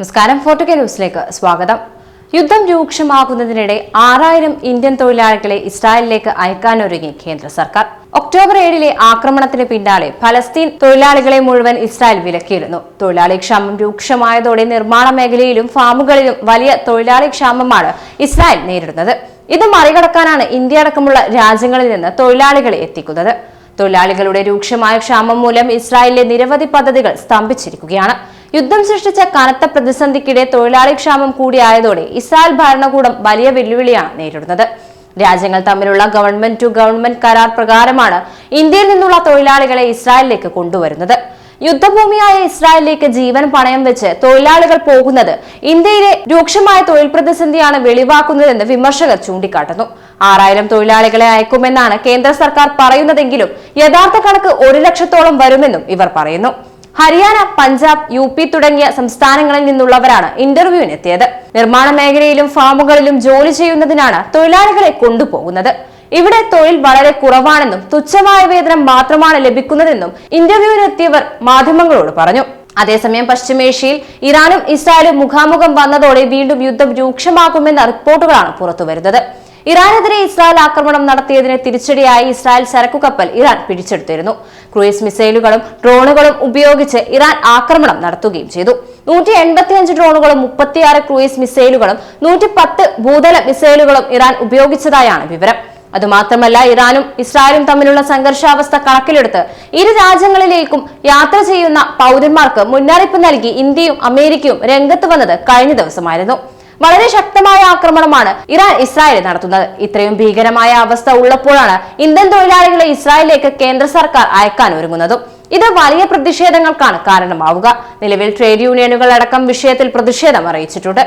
നമസ്കാരം ഫോർട്ടുകെ ന്യൂസിലേക്ക് സ്വാഗതം. യുദ്ധം രൂക്ഷമാകുന്നതിനിടെ ആറായിരം ഇന്ത്യൻ തൊഴിലാളികളെ ഇസ്രായേലിലേക്ക് അയക്കാനൊരുങ്ങി കേന്ദ്ര സർക്കാർ. ഒക്ടോബർ ഏഴിലെ ആക്രമണത്തിന് പിന്നാലെ ഫലസ്തീൻ തൊഴിലാളികളെ മുഴുവൻ ഇസ്രായേൽ വിലക്കിയിരുന്നു. തൊഴിലാളി ക്ഷാമം രൂക്ഷമായതോടെ നിർമ്മാണ മേഖലയിലും ഫാമുകളിലും വലിയ തൊഴിലാളി ക്ഷാമമാണ് ഇസ്രായേൽ നേരിടുന്നത്. ഇത് മറികടക്കാനാണ് ഇന്ത്യ അടക്കമുള്ള രാജ്യങ്ങളിൽ നിന്ന് തൊഴിലാളികളെ എത്തിക്കുന്നത്. തൊഴിലാളികളുടെ രൂക്ഷമായ ക്ഷാമം മൂലം ഇസ്രായേലിലെ നിരവധി പദ്ധതികൾ സ്തംഭിച്ചിരിക്കുകയാണ്. യുദ്ധം സൃഷ്ടിച്ച കനത്ത പ്രതിസന്ധിക്കിടെ തൊഴിലാളി ക്ഷാമം കൂടിയായതോടെ ഇസ്രായേൽ ഭരണകൂടം വലിയ വെല്ലുവിളിയാണ് നേരിടുന്നത്. രാജ്യങ്ങൾ തമ്മിലുള്ള ഗവൺമെന്റ് ടു ഗവൺമെന്റ് കരാർ പ്രകാരമാണ് ഇന്ത്യയിൽ നിന്നുള്ള തൊഴിലാളികളെ ഇസ്രായേലിലേക്ക് കൊണ്ടുവരുന്നത്. യുദ്ധഭൂമിയായ ഇസ്രായേലിലേക്ക് ജീവൻ പണയം വെച്ച് തൊഴിലാളികൾ പോകുന്നത് ഇന്ത്യയിലെ രൂക്ഷമായ തൊഴിൽ പ്രതിസന്ധിയാണ് വെളിവാക്കുന്നതെന്ന് വിമർശകർ ചൂണ്ടിക്കാട്ടുന്നു. ആറായിരം തൊഴിലാളികളെ അയക്കുമെന്നാണ് കേന്ദ്ര സർക്കാർ പറയുന്നതെങ്കിലും യഥാർത്ഥ കണക്ക് ഒരു ലക്ഷത്തോളം വരുമെന്നും ഇവർ പറയുന്നു. ഹരിയാന പഞ്ചാബ് യു പി തുടങ്ങിയ സംസ്ഥാനങ്ങളിൽ നിന്നുള്ളവരാണ് ഇന്റർവ്യൂവിനെത്തിയത്. നിർമ്മാണ മേഖലയിലും ഫാമുകളിലും ജോലി ചെയ്യുന്നതിനാണ് തൊഴിലാളികളെ കൊണ്ടുപോകുന്നത്. ഇവിടെ തൊഴിൽ വളരെ കുറവാണെന്നും തുച്ഛമായ വേതനം മാത്രമാണ് ലഭിക്കുന്നതെന്നും ഇന്റർവ്യൂവിനെത്തിയവർ മാധ്യമങ്ങളോട് പറഞ്ഞു. അതേസമയം പശ്ചിമേഷ്യയിൽ ഇറാനും ഇസ്രായേലും മുഖാമുഖം വന്നതോടെ വീണ്ടും യുദ്ധം രൂക്ഷമാകുമെന്ന റിപ്പോർട്ടുകളാണ് പുറത്തുവരുന്നത്. ഇറാനെതിരെ ഇസ്രായേൽ ആക്രമണം നടത്തിയതിന് തിരിച്ചടിയായി ഇസ്രായേൽ ചരക്കു കപ്പൽ ഇറാൻ പിടിച്ചെടുത്തിരുന്നു. ക്രൂയിസ് മിസൈലുകളും ഡ്രോണുകളും ഉപയോഗിച്ച് ഇറാൻ ആക്രമണം നടത്തുകയും ചെയ്തു. നൂറ്റി എൺപത്തിയഞ്ച് ഡ്രോണുകളും മുപ്പത്തിയാറ് ക്രൂയിസ് മിസൈലുകളും നൂറ്റി പത്ത് ഭൂതല മിസൈലുകളും ഇറാൻ ഉപയോഗിച്ചതായാണ് വിവരം. അതുമാത്രമല്ല ഇറാനും ഇസ്രായേലും തമ്മിലുള്ള സംഘർഷാവസ്ഥ കണക്കിലെടുത്ത് ഇരു രാജ്യങ്ങളിലേക്കും യാത്ര ചെയ്യുന്ന പൗരന്മാർക്ക് മുന്നറിയിപ്പ് നൽകി ഇന്ത്യയും അമേരിക്കയും രംഗത്ത് വന്നത് കഴിഞ്ഞ ദിവസമായിരുന്നു. വളരെ ശക്തമായ ആക്രമണമാണ് ഇറാൻ ഇസ്രായേലിൽ നടത്തുന്നത്. ഇത്രയും ഭീകരമായ അവസ്ഥ ഉള്ളപ്പോഴാണ് ഇന്ത്യൻ തൊഴിലാളികളെ ഇസ്രായേലിലേക്ക് കേന്ദ്ര സർക്കാർ അയക്കാൻ ഒരുങ്ങുന്നതും. ഇത് വലിയ പ്രതിഷേധങ്ങൾക്കാണ് കാരണമാവുക. നിലവിൽ ട്രേഡ് യൂണിയനുകൾ അടക്കം വിഷയത്തിൽ പ്രതിഷേധം അറിയിച്ചിട്ടുണ്ട്.